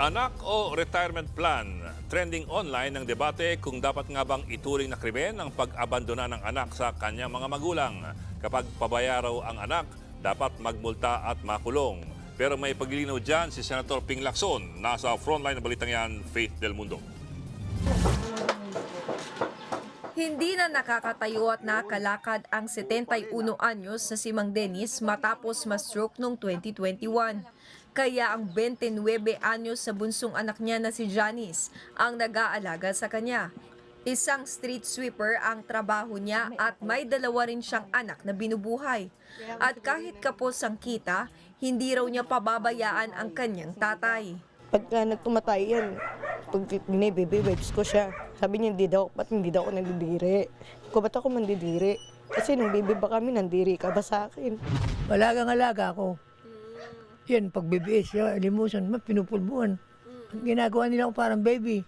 Anak o retirement plan? Trending online ang debate kung dapat nga bang ituring na krimen ang pag-abandona ng anak sa kanyang mga magulang. Kapag pabaya raw ang anak, dapat magmulta at makulong. Pero may paglilinaw dyan si Senator Ping Lacson. Nasa frontline ng balitang yan, Faith Del Mundo. Hindi na nakakatayo at nakalakad ang 71 anyos na si Mang Dennis matapos ma-stroke noong 2021. Kaya ang 29 anyos sa bunsong anak niya na si Janice ang nag-aalaga sa kanya. Isang street sweeper ang trabaho niya at may dalawa rin siyang anak na binubuhay. At kahit kapos ang kita, hindi raw niya pababayaan ang kanyang tatay. Pagka nagtumatay yan, pag binibaby wipes ko siya. Sabi niya, hindi daw, ba't hindi daw ako nandidiri? Ko, ba't ako mandidiri? Kasi nung baby ba kami, nandiri ka ba sa akin? Alagang alaga ako. Yan, pag BBS, limusan, pinupulbuhan. Ang ginagawa nila ako parang baby.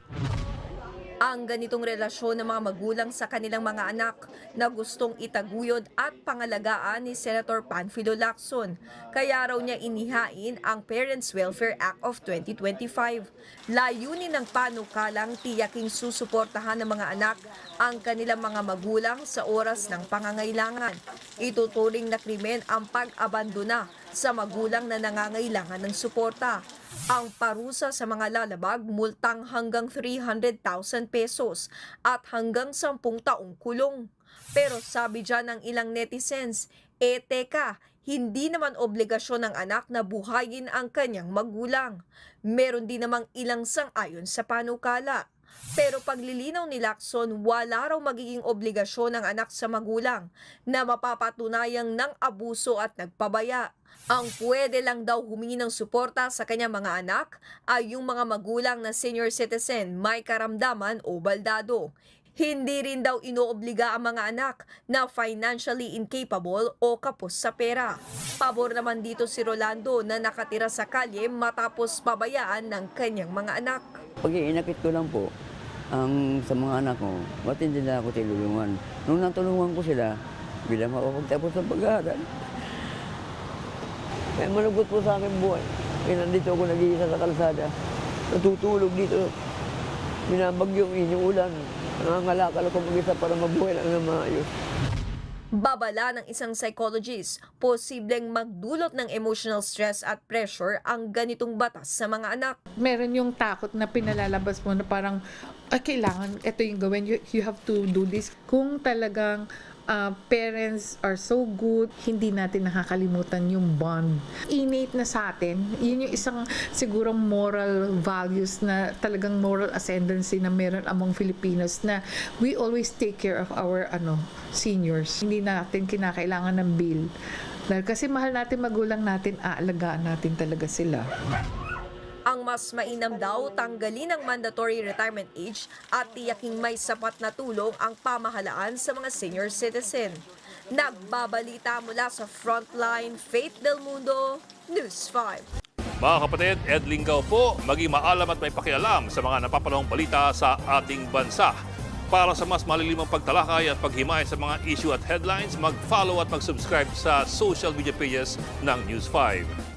Ang ganitong relasyon ng mga magulang sa kanilang mga anak na gustong itaguyod at pangalagaan ni Senator Panfilo Lacson. Kaya raw niya inihain ang Parents Welfare Act of 2025. Layunin ng panukalang tiyaking susuportahan ng mga anak ang kanilang mga magulang sa oras ng pangangailangan. Ituturing na krimen ang pag-abandona sa magulang na nangangailangan ng suporta. Ang parusa sa mga lalabag multang hanggang 300,000 pesos at hanggang 10 taong kulong. Pero sabi dyan ng ilang netizens, e teka, hindi naman obligasyon ng anak na buhayin ang kanyang magulang. Meron din namang ilang sang-ayon sa panukala. Pero paglilinaw ni Lacson, wala raw magiging obligasyon ng anak sa magulang na mapapatunayang ng abuso at nagpabaya. Ang pwede lang daw humingi ng suporta sa kanyang mga anak ay yung mga magulang na senior citizen, may karamdaman o baldado. Hindi rin daw inoobliga ang mga anak na financially incapable o kapos sa pera. Pabor naman dito si Rolando na nakatira sa kalye matapos pabayaan ng kanyang mga anak. Pag inakit ko lang po, ang sa mga anak ko, matindi na ako tinulungan. Nung natulungan ko sila, bilang mapapagtapos ng pag-aaral. Kaya malugod po sa akin buhay. Kaya nandito ako nag-iisa sa kalsada. Natutulog dito. Binabagyong inuulan. Nangangalakal ako mag-isa para mabuhay lang ng maayos. Babala ng isang psychologist, posibleng magdulot ng emotional stress at pressure ang ganitong batas sa mga anak. meron yung takot na pinalalabas mo na parang, ay, kailangan, ito yung gawin, you, you have to do this. Kung talagang ah, parents are so good, hindi natin nakakalimutan yung bond. Innate na sa atin, yun yung isang sigurong moral values na talagang moral ascendancy na meron among Filipinos na we always take care of our ano seniors. Hindi natin kinakailangan ng bill. Dahil kasi mahal natin magulang natin, aalagaan natin talaga sila. Ang mas mainam daw tanggalin ang mandatory retirement age at tiyaking may sapat na tulong ang pamahalaan sa mga senior citizen. Nagbabalita mula sa Frontline, Faith Del Mundo, News 5. Mga kapatid, Ed Lingaw po, maging maalam at may pakialam sa mga napapanahong balita sa ating bansa. Para sa mas malilimang pagtalakay at paghimay sa mga issue at headlines, mag-follow at mag-subscribe sa social media pages ng News 5.